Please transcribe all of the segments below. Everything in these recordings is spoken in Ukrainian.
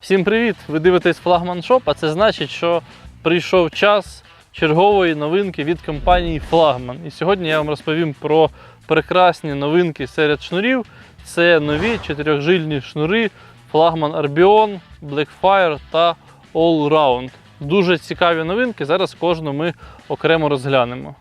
Всім привіт! Ви дивитесь Флагман Шоп, а це значить, що прийшов час чергової новинки від компанії Флагман. І сьогодні я вам розповім про прекрасні новинки серед шнурів. Це нові чотирьохжильні шнури Флагман Arbion, Blackfire та All Round. Дуже цікаві новинки. Зараз кожну ми окремо розглянемо.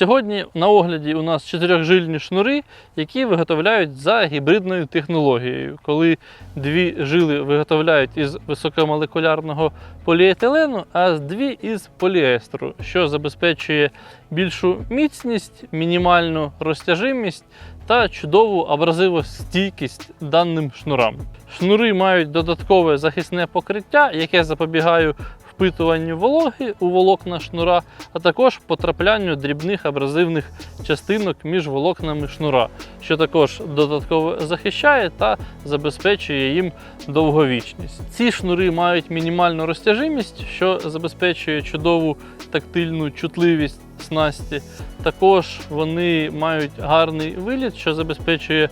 Сьогодні на огляді у нас чотирьохжильні шнури, які виготовляють за гібридною технологією, коли дві жили виготовляють із високомолекулярного поліетилену, а дві із поліестеру, що забезпечує більшу міцність, мінімальну розтяжимість та чудову абразивостійкість даним шнурам. Шнури мають додаткове захисне покриття, яке запобігає впитуванню вологи у волокна шнура, а також потраплянню дрібних абразивних частинок між волокнами шнура, що також додатково захищає та забезпечує їм довговічність. Ці шнури мають мінімальну розтяжимість, що забезпечує чудову тактильну чутливість снасті. Також вони мають гарний виліт, що забезпечує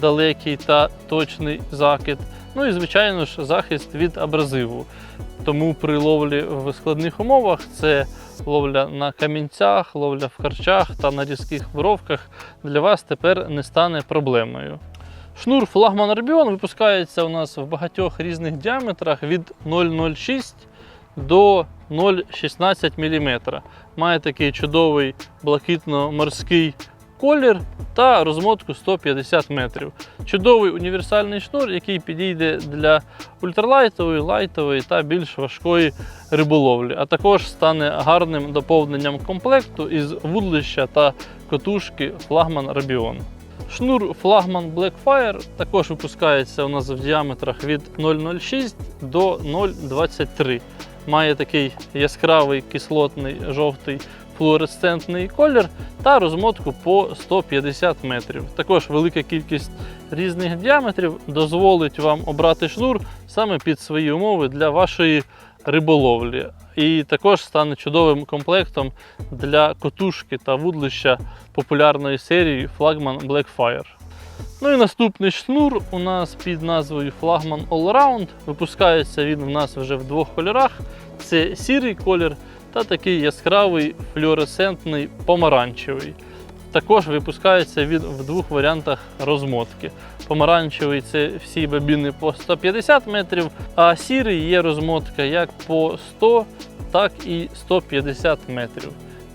далекий та точний закид. Ну і звичайно ж захист від абразиву. Тому при ловлі в складних умовах це ловля на камінцях, ловля в харчах та на різких вировках для вас тепер не стане проблемою. Шнур флагман Арбіон випускається у нас в багатьох різних діаметрах від 0,06 до 0,16 мм. Має такий чудовий блакитно-морський колір та розмотку 150 метрів. Чудовий універсальний шнур, який підійде для ультралайтової, лайтової та більш важкої риболовлі, а також стане гарним доповненням комплекту із вудлища та котушки флагман Rabion. Шнур флагман Blackfire також випускається у нас в діаметрах від 0,06 до 0,23. Має такий яскравий кислотний жовтий флуоресцентний колір та розмотку по 150 метрів. Також велика кількість різних діаметрів дозволить вам обрати шнур саме під свої умови для вашої риболовлі. І також стане чудовим комплектом для котушки та вудлища популярної серії флагман Blackfire. Ну і наступний шнур у нас під назвою Flagman Allround. Випускається він у нас вже в двох кольорах: це сірий колір та такий яскравий флюоресцентний помаранчевий. Також випускається він в двох варіантах розмотки. Помаранчевий це всі бобіни по 150 метрів, а сірий є розмотка як по 100, так і 150 метрів.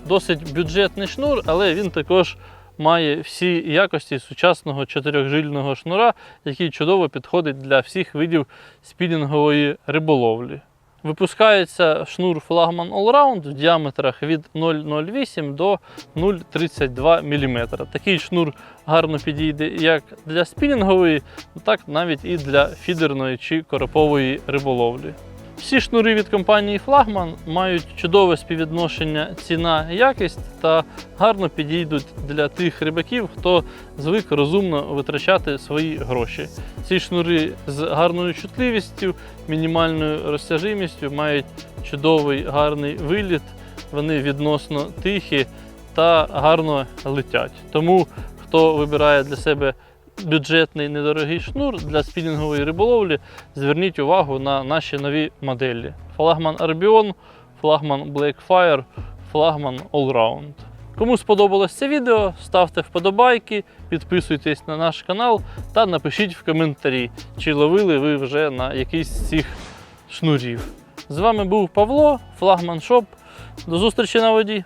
Досить бюджетний шнур, але він також має всі якості сучасного чотирьохжильного шнура, який чудово підходить для всіх видів спінінгової риболовлі. Випускається шнур флагман Allround в діаметрах від 0,08 до 0,32 мм. Такий шнур гарно підійде як для спінінгової, так навіть і для фідерної чи коропової риболовлі. Всі шнури від компанії Flagman мають чудове співвідношення ціна-якість та гарно підійдуть для тих рибаків, хто звик розумно витрачати свої гроші. Ці шнури з гарною чутливістю, мінімальною розтяжимістю мають чудовий гарний виліт, вони відносно тихі та гарно летять. Тому хто вибирає для себе бюджетний недорогий шнур для спінінгової риболовлі, зверніть увагу на наші нові моделі: флагман Arbion, флагман Blackfire, флагман Allround. Кому сподобалось це відео, ставте вподобайки, підписуйтесь на наш канал та напишіть в коментарі, чи ловили ви вже на якийсь з цих шнурів. З вами був Павло, флагман Шоп. До зустрічі на воді!